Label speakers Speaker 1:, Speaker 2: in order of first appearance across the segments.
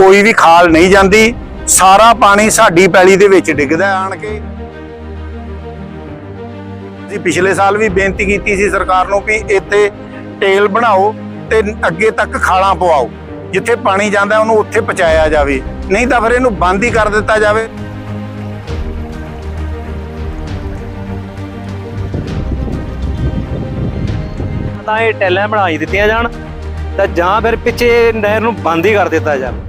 Speaker 1: ਕੋਈ ਵੀ ਖਾਲ ਨਹੀਂ ਜਾਂਦੀ, ਸਾਰਾ ਪਾਣੀ ਸਾਡੀ ਪੈਲੀ ਦੇ ਵਿੱਚ ਡਿੱਗਦਾ ਆਣ ਕੇ। ਅਸੀਂ ਪਿਛਲੇ ਸਾਲ ਵੀ ਬੇਨਤੀ ਕੀਤੀ ਸੀ ਸਰਕਾਰ ਨੂੰ ਵੀ ਇੱਥੇ ਟੇਲ ਬਣਾਓ ਤੇ ਅੱਗੇ ਤੱਕ ਖਾਲਾਂ ਪਵਾਓ, ਜਿੱਥੇ ਪਾਣੀ ਜਾਂਦਾ ਉਹਨੂੰ ਉੱਥੇ ਪਹੁੰਚਾਇਆ ਜਾਵੇ, ਨਹੀਂ ਤਾਂ ਫਿਰ ਇਹਨੂੰ ਬੰਦ ਹੀ ਕਰ ਦਿੱਤਾ ਜਾਵੇ।
Speaker 2: ਤਾਂ ਇਹ ਟੈਲਾਂ ਬਣਾਈ ਦਿੱਤੀਆਂ ਜਾਣ, ਤਾਂ ਜਾਂ ਫਿਰ ਪਿੱਛੇ ਨਹਿਰ ਨੂੰ ਬੰਦ ਹੀ ਕਰ ਦਿੱਤਾ ਜਾਵੇ।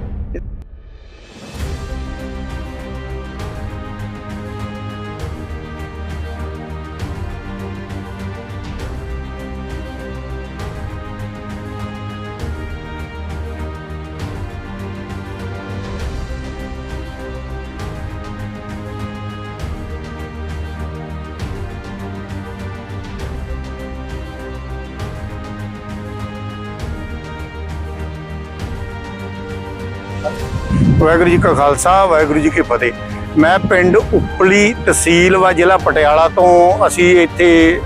Speaker 1: ਵਾਹਿਗੁਰੂ ਜੀ ਕਾ ਖਾਲਸਾ, ਵਾਹਿਗੁਰੂ ਜੀ ਕੀ ਫਤਿਹ। ਮੈਂ ਪਿੰਡ ਉਪਲੀ ਤਹਿਸੀਲ ਵਾ, ਜ਼ਿਲ੍ਹਾ ਪਟਿਆਲਾ ਤੋਂ ਅਸੀਂ ਇੱਥੇ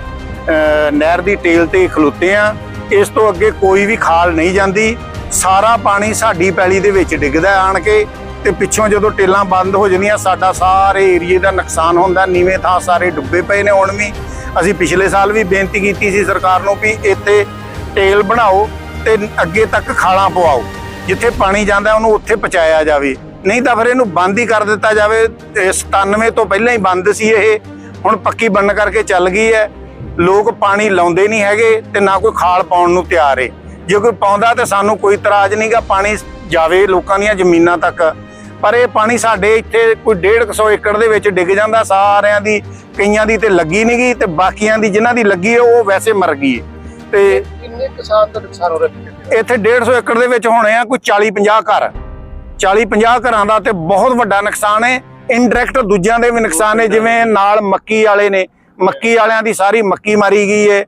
Speaker 1: ਨਹਿਰ ਦੀ ਟੇਲ ਤੇ ਖਲੋਤੇ ਆ। ਇਸ ਤੋਂ ਅੱਗੇ ਕੋਈ ਵੀ ਖਾਲ ਨਹੀਂ ਜਾਂਦੀ। ਸਾਰਾ ਪਾਣੀ ਸਾਡੀ ਪੈਲੀ ਦੇ ਵਿੱਚ ਡਿੱਗਦਾ ਆਣ ਕੇ। ਤੇ ਪਿੱਛੋਂ ਜਦੋਂ ਟੇਲਾਂ ਬੰਦ ਹੋ ਜਾਂਦੀਆਂ, ਸਾਡਾ ਸਾਰੇ ਏਰੀਏ ਦਾ ਨੁਕਸਾਨ ਹੁੰਦਾ ਨੀਵੇਂ ਥਾਂ ਸਾਰੇ ਡੁੱਬੇ ਪਏ ਨੇ ਹੁਣ ਵੀ। ਅਸੀਂ ਪਿਛਲੇ ਸਾਲ ਵੀ ਬੇਨਤੀ ਕੀਤੀ ਸੀ ਸਰਕਾਰ ਨੂੰ ਵੀ ਇੱਥੇ ਟੇਲ ਬਣਾਓ ਤੇ ਅੱਗੇ ਤੱਕ ਖਾਲਾਂ ਪਵਾਓ। ਜਿੱਥੇ ਪਾਣੀ ਜਾਂਦਾ, ਉਹਨੂੰ ਉੱਥੇ ਪਹੁੰਚਾਇਆ ਜਾਵੇ। ਨਹੀਂ ਤਾਂ ਫਿਰ ਇਹਨੂੰ ਬੰਦ ਹੀ ਕਰ ਦਿੱਤਾ ਜਾਵੇ। ਇਹ 97 ਤੋਂ ਪਹਿਲਾਂ ਹੀ ਬੰਦ ਸੀ ਇਹ। ਹੁਣ ਪੱਕੀ ਬੰਨ ਕਰਕੇ ਚੱਲ ਗਈ ਹੈ। ਲੋਕ ਪਾਣੀ ਲਾਉਂਦੇ ਨਹੀਂ ਹੈਗੇ ਤੇ ਨਾ ਕੋਈ ਖਾਲ ਪਾਉਣ ਨੂੰ ਤਿਆਰ ਏ। ਜੇ ਕੋਈ ਪਾਉਂਦਾ ਤੇ ਸਾਨੂੰ ਕੋਈ ਇਤਰਾਜ਼ ਨਹੀਂਗਾ ਪਾਣੀ ਜਾਵੇ ਲੋਕਾਂ ਦੀਆਂ ਜ਼ਮੀਨਾਂ ਤੱਕ। ਪਰ ਇਹ ਪਾਣੀ ਸਾਡੇ ਇੱਥੇ ਕੋਈ 150 ਏਕੜ ਦੇ ਵਿੱਚ ਡਿੱਗ ਜਾਂਦਾ, ਸਾਰਿਆਂ ਦੀ, ਕਈਆਂ ਦੀ ਤੇ ਲੱਗੀ ਨਹੀਂ ਗਈ ਤੇ ਬਾਕੀਆਂ ਦੀ ਜਿਨ੍ਹਾਂ ਦੀ ਲੱਗੀ ਉਹ ਵੈਸੇ ਮਰ ਗਈ ਹੈ। ਤੇ
Speaker 3: ਕਿਸਾਨ ਦਾ ਨੁਕਸਾਨ ਹੋ ਰਿਹਾ
Speaker 1: ਇੱਥੇ 150 ਏਕੜ ਦੇ ਵਿੱਚ ਹੋਣੇ ਆ ਕੋਈ 40 50 ਘਰ। 40 50 ਘਰਾਂ ਦਾ ਤੇ ਬਹੁਤ ਵੱਡਾ ਨੁਕਸਾਨ ਹੈ ਇਨਡਾਇਰੈਕਟ ਦੂਜਿਆਂ ਦੇ ਵੀ ਨੁਕਸਾਨ ਹੈ ਜਿਵੇਂ ਨਾਲ ਮੱਕੀ ਵਾਲੇ ਨੇ। ਮੱਕੀ ਵਾਲਿਆਂ ਦੀ ਸਾਰੀ ਮੱਕੀ ਮਾਰੀ ਗਈ ਹੈ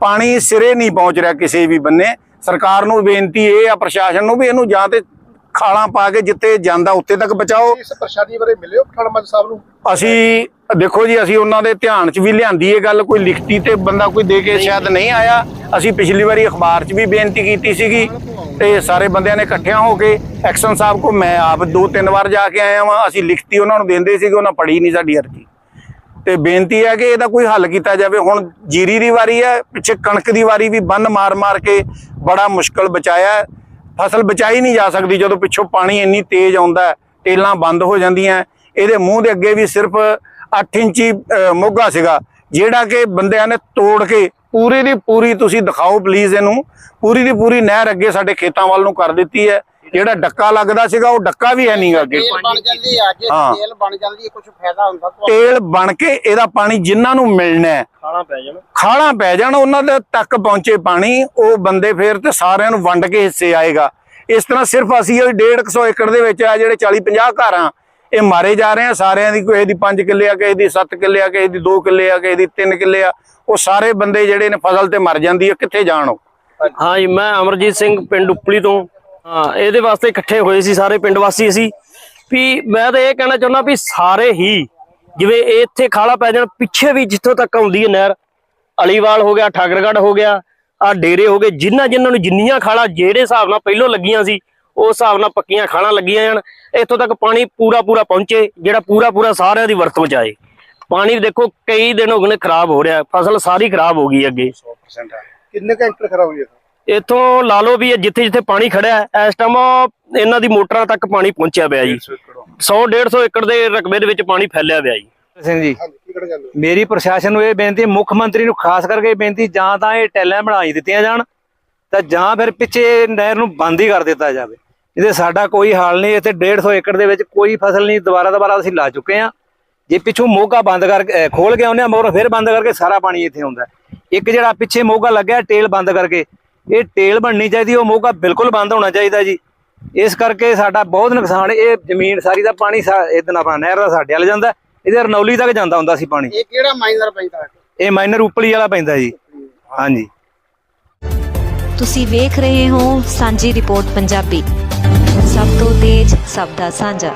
Speaker 1: ਪਾਣੀ ਸਿਰੇ ਨਹੀਂ ਪਹੁੰਚ ਰਿਹਾ ਕਿਸੇ ਵੀ ਬੰਨੇ। ਸਰਕਾਰ ਨੂੰ ਬੇਨਤੀ ਇਹ ਆ ਪ੍ਰਸ਼ਾਸਨ ਨੂੰ ਵੀ ਇਹਨੂੰ ਜਾਂ ਤੇ ਖਾਲਾਂ ਪਾ ਕੇ ਜਿੱਥੇ ਜਾਂਦਾ ਉੱਥੇ ਤੱਕ ਬਚਾਓ।
Speaker 3: ਇਸ ਪਰੇਸ਼ਾਨੀ ਬਾਰੇ ਮਿਲਿਓ ਪਠਾਨ ਮਾਨ ਸਾਹਿਬ ਨੂੰ?
Speaker 1: ਅਸੀਂ ਦੇਖੋ ਜੀ ਅਸੀਂ ਉਹਨਾਂ ਦੇ ਧਿਆਨ 'ਚ ਵੀ ਲਿਆਂਦੀ ਇਹ ਗੱਲ ਕੋਈ ਲਿਖਤੀ ਤੇ ਬੰਦਾ ਕੋਈ ਦੇ ਕੇ ਸ਼ਾਇਦ ਨਹੀਂ ਆਇਆ। ਅਸੀਂ ਪਿਛਲੀ ਵਾਰੀ ਅਖਬਾਰ 'ਚ ਵੀ ਬੇਨਤੀ ਕੀਤੀ ਸੀਗੀ ਤੇ ਸਾਰੇ ਬੰਦਿਆਂ ਨੇ ਇਕੱਠਿਆਂ ਹੋ ਕੇ ਐਕਸ਼ਨ ਸਾਹਿਬ ਕੋ ਮੈਂ ਆਪ ਦੋ ਤਿੰਨ ਵਾਰ ਜਾ ਕੇ ਆਇਆ ਵਾਂ ਅਸੀਂ ਲਿਖਤੀ ਉਹਨਾਂ ਨੂੰ ਦਿੰਦੇ ਸੀਗੇ ਉਹਨਾਂ ਪੜ੍ਹੀ ਨਹੀਂ ਸਾਡੀ ਅਰਜੀ। ਤੇ ਬੇਨਤੀ ਹੈ ਕਿ ਇਹਦਾ ਕੋਈ ਹੱਲ ਕੀਤਾ ਜਾਵੇ। ਹੁਣ ਜੀਰੀ ਦੀ ਵਾਰੀ ਹੈ ਪਿੱਛੇ ਕਣਕ ਦੀ ਵਾਰੀ ਵੀ ਬੰਨ ਮਾਰ ਮਾਰ ਕੇ ਬੜਾ ਮੁਸ਼ਕਲ ਬਚਾਇਆ ਫਸਲ ਬਚਾਈ ਨਹੀਂ ਜਾ ਸਕਦੀ ਜਦੋਂ ਪਿੱਛੋਂ ਪਾਣੀ ਇੰਨੀ ਤੇਜ਼ ਆਉਂਦਾ ਹੈ, ਟੇਲਾਂ ਬੰਦ ਹੋ ਜਾਂਦੀਆਂ ਇਹਦੇ ਮੂੰਹ ਦੇ ਅੱਗੇ ਵੀ ਸਿਰਫ 8 ਇੰਚੀ ਮੋਗਾ ਸੀਗਾ ਜਿਹੜਾ ਕਿ ਬੰਦਿਆਂ ਨੇ ਤੋੜ ਕੇ ਪੂਰੀ ਦੀ ਪੂਰੀ ਤੁਸੀਂ ਦਿਖਾਓ ਪਲੀਜ਼ ਇਹਨੂੰ। ਪੂਰੀ ਦੀ ਪੂਰੀ ਨਹਿਰ ਅੱਗੇ ਸਾਡੇ ਖੇਤਾਂ ਵੱਲ ਨੂੰ ਕਰ ਦਿੱਤੀ ਹੈ। ਜਿਹੜਾ ਡੱਕਾ ਲੱਗਦਾ ਸੀਗਾ ਉਹ ਡੱਕਾ ਵੀ ਹੈ ਨਹੀਂਗਾ ਅੱਗੇ।
Speaker 4: ਤੇਲ ਬਣ ਜਾਂਦੀ ਆ ਜੇ
Speaker 1: ਹਾਂ।
Speaker 4: ਤੇਲ ਬਣ ਜਾਂਦੀ ਕੁਝ ਫਾਇਦਾ ਹੁੰਦਾ
Speaker 1: ਤੇਲ ਬਣ ਕੇ ਇਹਦਾ ਪਾਣੀ ਜਿਨ੍ਹਾਂ ਨੂੰ ਮਿਲਣਾ ਹੈ
Speaker 2: ਖਾਣਾ ਪੈ ਜਾਣਾ।
Speaker 1: ਖਾਲਾਂ ਪੈ ਜਾਣ ਉਹਨਾਂ ਦੇ ਤੱਕ ਪਹੁੰਚੇ ਪਾਣੀ ਉਹ ਬੰਦੇ ਫੇਰ ਤੇ ਸਾਰਿਆਂ ਨੂੰ ਵੰਡ ਕੇ ਹਿੱਸੇ ਆਏਗਾ। ਇਸ ਤਰ੍ਹਾਂ ਸਿਰਫ ਅਸੀਂ ਉਹ 150 ਏਕੜ ਦੇ ਵਿੱਚ ਆ ਜਿਹੜੇ 40 50 ਘਰ ਆ ਇਹ ਮਾਰੇ ਜਾ ਰਹੇ ਆ। ਸਾਰਿਆਂ ਦੀ ਕਿਸੇ ਦੀ 5 ਕਿੱਲੇ ਆ ਕਿਸੇ ਦੀ 7 ਕਿੱਲੇ ਆ ਕਿਸੇ ਦੀ 2 ਕਿੱਲੇ ਆ ਕਿਸੇ ਦੀ 3 ਕਿੱਲੇ ਆ। ਉਹ ਸਾਰੇ ਬੰਦੇ ਜਿਹੜੇ ਨੇ ਫਸਲ ਤੇ ਮਰ ਜਾਂਦੀ ਹੈ ਕਿੱਥੇ ਜਾਣ ਉਹ?
Speaker 5: ਹਾਂ ਜੀ, ਮੈਂ ਅਮਰਜੀਤ ਸਿੰਘ ਪਿੰਡ ਉਪਲੀ ਤੋਂ। ਹਾਂ, ਇਹਦੇ ਵਾਸਤੇ ਇਕੱਠੇ ਹੋਏ ਸੀ ਸਾਰੇ ਪਿੰਡ ਵਾਸੀ ਅਸੀਂ। ਵੀ ਮੈਂ ਤਾਂ ਇਹ ਕਹਿਣਾ ਚਾਹੁੰਦਾ ਵੀ ਸਾਰੇ ਹੀ, ਜਿਵੇਂ ਇੱਥੇ ਖਾਲਾ ਪੈ ਜਾਣ, ਪਿੱਛੇ ਵੀ ਜਿੱਥੋਂ ਤੱਕ ਆਉਂਦੀ ਹੈ ਨਹਿਰ, ਅਲੀਵਾਲ ਹੋ ਗਿਆ, ਠਾਕਰਗੜ੍ਹ ਹੋ ਗਿਆ, ਆ ਡੇਰੇ ਹੋ ਗਏ, ਜਿਨ੍ਹਾਂ ਜਿਨ੍ਹਾਂ ਨੂੰ ਜਿੰਨੀਆਂ ਖਾਲਾਂ ਜਿਹੜੇ ਹਿਸਾਬ ਨਾਲ ਪਹਿਲੋਂ ਲੱਗੀਆਂ ਸੀ ਉਸ ਹਿਸਾਬ ਨਾਲ ਪੱਕੀਆਂ ਖਾਲਾਂ ਲੱਗੀਆਂ ਜਾਣ, ਇੱਥੋਂ ਤੱਕ ਪਾਣੀ ਪੂਰਾ ਪੂਰਾ ਪਹੁੰਚੇ, ਜਿਹੜਾ ਪੂਰਾ ਪੂਰਾ ਸਾਰਿਆਂ ਦੀ ਵਰਤੋਂ ਚ ਆਏ। ਪਾਣੀ ਦੇਖੋ ਕਈ ਦਿਨ ਹੋ ਗਏ ਨੇ ਖਰਾਬ ਹੋ ਰਿਹਾ ਫਸਲ ਸਾਰੀ ਖਰਾਬ ਹੋ ਗਈ ਅੱਗੇ।
Speaker 3: ਕਿੰਨੇ ਘੰਟੇ ਖਰਾਬ ਹੋਈ
Speaker 5: ਇੱਥੋਂ ਲਾ ਲਓ ਵੀ ਇਹ ਜਿੱਥੇ ਜਿੱਥੇ ਪਾਣੀ ਖੜਿਆ ਹੈ, ਇਸ ਟਾਈਮ ਇਹਨਾਂ ਦੀ ਮੋਟਰਾਂ ਤੱਕ ਪਾਣੀ ਪਹੁੰਚਿਆ ਪਿਆ ਜੀ। 100 150 ਏਕੜ। ਦੇ ਰਕਬੇ ਦੇ ਵਿੱਚ ਪਾਣੀ ਫੈਲਿਆ ਪਿਆ ਜੀ।
Speaker 2: ਸਿੰਘ ਜੀ ਮੇਰੀ ਪ੍ਰਸ਼ਾਸਨ ਨੂੰ ਇਹ ਬੇਨਤੀ ਮੁੱਖ ਮੰਤਰੀ ਨੂੰ ਖਾਸ ਕਰਕੇ ਇਹ ਬੇਨਤੀ ਜਾਂ ਤਾਂ ਇਹ ਟੈਲਾਂ ਬਣਾਈ ਦਿੱਤੀਆਂ ਜਾਣ ਤਾਂ ਜਾਂ ਫਿਰ ਪਿੱਛੇ ਨਹਿਰ ਨੂੰ ਬੰਦ ਹੀ ਕਰ ਦਿੱਤਾ ਜਾਵੇ। ਇਹਦੇ ਸਾਡਾ ਕੋਈ ਹਾਲ ਨਹੀਂ ਇੱਥੇ 150 ਏਕੜ ਦੇ ਵਿੱਚ ਕੋਈ ਫਸਲ ਨਹੀਂ ਦੁਬਾਰਾ ਦੁਬਾਰਾ ਅਸੀਂ ਲਾ ਚੁੱਕੇ ਆ ਜੇ ਪਿੱਛੋਂ ਮੋਗਾ ਬੰਦ ਅਹ ਖੋਲ ਕੇ ਆਉਂਦੇ ਆ ਮਗਰੋਂ ਫਿਰ ਬੰਦ ਕਰਕੇ ਸਾਰਾ ਪਾਣੀ ਇੱਥੇ ਆਉਂਦਾ। ਇੱਕ ਜਿਹੜਾ ਪਿੱਛੇ ਮੋਗਾ ਲੱਗਿਆ ਟੇਲ ਬੰਦ ਕਰਕੇ। ਇਹ ਟੇਲ ਬਣਨੀ ਚਾਹੀਦੀ ਉਹ ਮੋਗਾ ਬਿਲਕੁਲ ਬੰਦ ਹੋਣਾ ਚਾਹੀਦਾ ਜੀ। ਇਸ ਕਰਕੇ ਸਾਡਾ ਬਹੁਤ ਨੁਕਸਾਨ ਹੈ। ਇਹ ਜ਼ਮੀਨ ਸਾਰੀ ਦਾ ਪਾਣੀ ਇਦਾਂ ਆਪਣਾ ਨਹਿਰ ਦਾ ਸਾਡੇ ਵੱਲ ਜਾਂਦਾ। ਇਹਦੇ ਰਨੌਲੀ ਤੱਕ ਜਾਂਦਾ ਹੁੰਦਾ ਸੀ ਪਾਣੀ।
Speaker 4: ਇਹ ਕਿਹੜਾ ਮਾਈਨਰ ਪੈਂਦਾ
Speaker 2: ਇਹ ਮਾਈਨਰ ਉਪਲੀ ਵਾਲਾ ਪੈਂਦਾ ਜੀ। ਹਾਂਜੀ।
Speaker 6: ਤੁਸੀਂ ਵੇਖ ਰਹੇ ਹੋ ਸਾਂਝੀ ਰਿਪੋਰਟ ਪੰਜਾਬੀ। ਸਭ ਤੋਂ ਤੇਜ਼ ਸਭ ਦਾ ਸਾਂਝਾ।